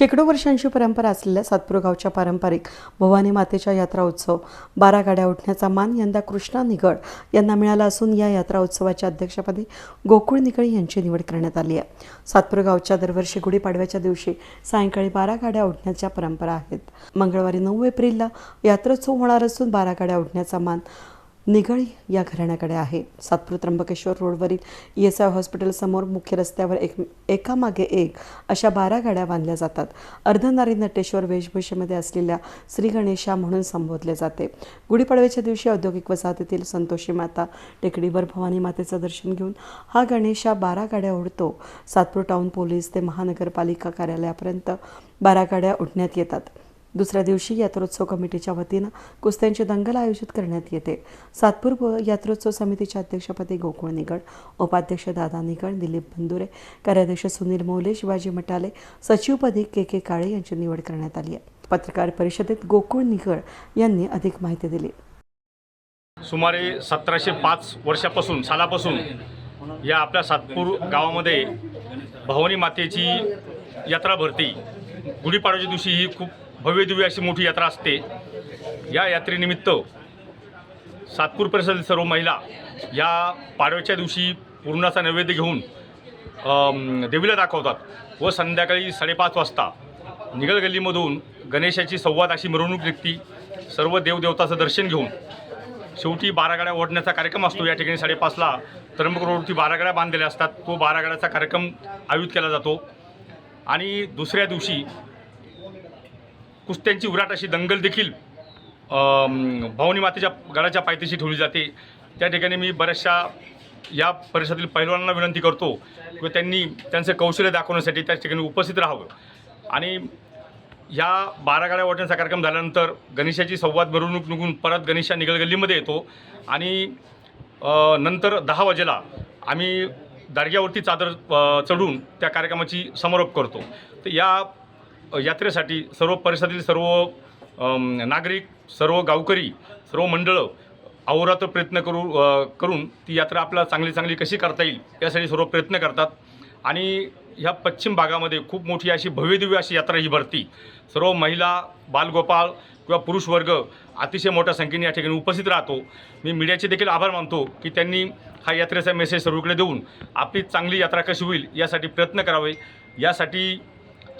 शेकडो वर्षांची परंपरा असलेल्या सातपूर गावच्या पारंपरिक भवानी मातेच्या यात्रा उत्सव बारा गाड्या उठण्याचा मान यंदा कृष्णा निगड यांना मिळाला असून या यात्रा उत्सवाच्या अध्यक्षपदी गोकुळ निगड यांची निवड करण्यात आली आहे. सातपूर गावच्या दरवर्षी गुढीपाडव्याच्या दिवशी सायंकाळी बारा गाड्या उठण्याच्या परंपरा आहेत. मंगळवारी नऊ एप्रिलला यात्रोत्सव होणार असून बारा गाड्या उठण्याचा मान निगळी या घराण्याकडे आहे. सातपूर त्र्यंबकेश्वर रोडवरील ई एस आय हॉस्पिटलसमोर मुख्य रस्त्यावर एक एकामागे एक अशा बारा गाड्या बांधल्या जातात. अर्धनारी नटेश्वर वेशभूषेमध्ये असलेल्या श्री गणेशा म्हणून संबोधले जाते. गुढीपाडव्याच्या दिवशी औद्योगिक वसाहतीतील संतोषी माता टेकडीवर भवानी मातेचं दर्शन घेऊन हा गणेशा बारा गाड्या ओढतो. सातपूर टाऊन पोलीस ते महानगरपालिका कार्यालयापर्यंत बारा गाड्या उठण्यात येतात. दुसऱ्या दिवशी यात्रोत्सव कमिटीच्या वतीनं कुस्त्यांची दंगल आयोजित करण्यात येते. सातपूर यात्रोत्सव समितीच्या अध्यक्षपदी गोकुळ निगड उपाध्यक्ष दादा निगड दिलीप बंदुरे कार्याध्यक्ष सुनील मौले शिवाजी मटाले सचिवपदी के के काळे यांची निवड करण्यात आली आहे. पत्रकार परिषदेत गोकुळ निगड यांनी अधिक माहिती दिली. सुमारे सतराशे पाच वर्षापासून सालापासून या आपल्या सातपूर गावामध्ये भवानी मातेची यात्रा भरती. गुढीपाडव्याच्या दिवशी ही खूप भव्यदिव्य अशी मोठी यात्रा असते. या यात्रेनिमित्त सातपूर परिसरातील सर्व महिला या पाडव्याच्या दिवशी पूर्णाचा नैवेद्य घेऊन देवीला दाखवतात व संध्याकाळी साडेपाच वाजता निगल गल्लीमधून गणेशाची संवाद अशी मिरवणूक निघती. सर्व देवदेवताचं दर्शन घेऊन शेवटी बारा गाड्या ओढण्याचा कार्यक्रम असतो. या ठिकाणी साडेपाचला त्र्यंबक रोडवरती बारा गाड्या बांधलेल्या असतात. तो बारा गाड्याचा कार्यक्रम आयोजित केला जातो. आणि दुसऱ्या दिवशी कुस्त्यांची उराट अशी दंगल देखील भावनी मातेच्या गडाच्या पायथ्याशी ठेवली जाते. त्या ठिकाणी मी बऱ्याचशा या परिसरातील पैलवानांना विनंती करतो की त्यांनी त्यांचं कौशल्य दाखवण्यासाठी त्या ठिकाणी उपस्थित राहावं. आणि ह्या बारा गाड्या वाटण्याचा कार्यक्रम झाल्यानंतर गणेशाची संवाद मिरवणूक निघून परत गणेशा निगळ गल्लीमध्ये येतो. आणि नंतर दहा वाजेला आम्ही दाडग्यावरती चादर चढून त्या कार्यक्रमाची समारोप करतो. तर या यात्रेसाठी सर्व परिसरातील सर्व नागरिक सर्व गावकरी सर्व मंडळं अहोरात्र प्रयत्न करू करून ती यात्रा आपल्याला चांगली चांगली कशी करता येईल यासाठी सर्व प्रयत्न करतात. आणि ह्या पश्चिम भागामध्ये खूप मोठी अशी भव्यदिव्य अशी यात्रा ही भरती. सर्व महिला बालगोपाळ किंवा पुरुष वर्ग अतिशय मोठ्या संख्येने या ठिकाणी उपस्थित राहतो. मी मीडियाचे देखील आभार मानतो की त्यांनी हा यात्रेचा मेसेज सर्वकडे देऊन आपली चांगली यात्रा कशी होईल यासाठी प्रयत्न करावे. यासाठी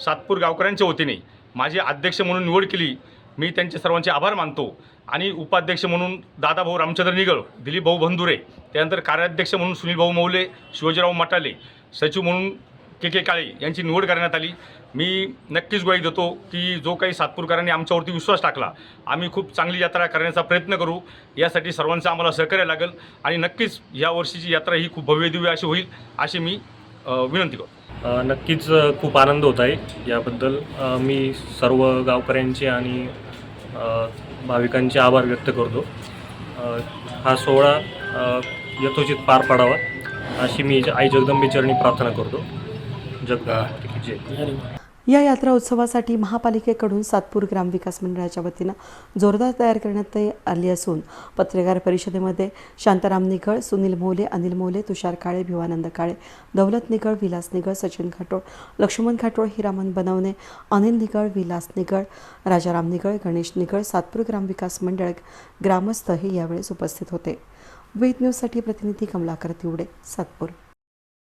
सातपूर गावकऱ्यांच्या वतीने माझी अध्यक्ष म्हणून निवड केली. मी त्यांचे सर्वांचे आभार मानतो. आणि उपाध्यक्ष म्हणून दादाभाऊ रामचंद्र निगळ दिलीप भाऊ बंधुरे त्यानंतर कार्याध्यक्ष म्हणून सुनील भाऊ मौले शिवाजीराव मटाले सचिव म्हणून के के काळे यांची निवड करण्यात आली. मी नक्कीच ग्वाही देतो की जो काही सातपूरकरांनी आमच्यावरती विश्वास टाकला आम्ही खूप चांगली यात्रा करण्याचा प्रयत्न करू. यासाठी सर्वांचं आम्हाला सहकार्य लागेल. आणि नक्कीच या वर्षीची यात्रा ही खूप भव्यदिव्य अशी होईल अशी मी विनंती करतो. नक्कीच खूप आनंद होत आहे याबद्दल. मी सर्व गावकऱ्यांचे आणि भाविकांचे आभार व्यक्त करतो. हा सोहळा यथोचित पार पाडावा अशी मी आई जगदंबे चरणी प्रार्थना करतो. जगदा जय या यात्रा उत्सवासाठी महापालिकेकडून सातपूर ग्रामविकास मंडळाच्या वतीनं जोरदार तयार करण्यात आली असून पत्रकार परिषदेमध्ये शांताराम निगळ सुनील मोले अनिल मोले तुषार काळे भिवानंद काळे दौलत निगळ विलास निगळ सचिन खाटोळ लक्ष्मण खाटोळ हिरामन बनवणे अनिल निगळ विलास निगळ राजाराम निगळ गणेश निगळ सातपूर ग्रामविकास मंडळ ग्रामस्थ हे यावेळेस उपस्थित होते. वेद न्यूजसाठी प्रतिनिधी कमलाकर तिवडे सातपूर.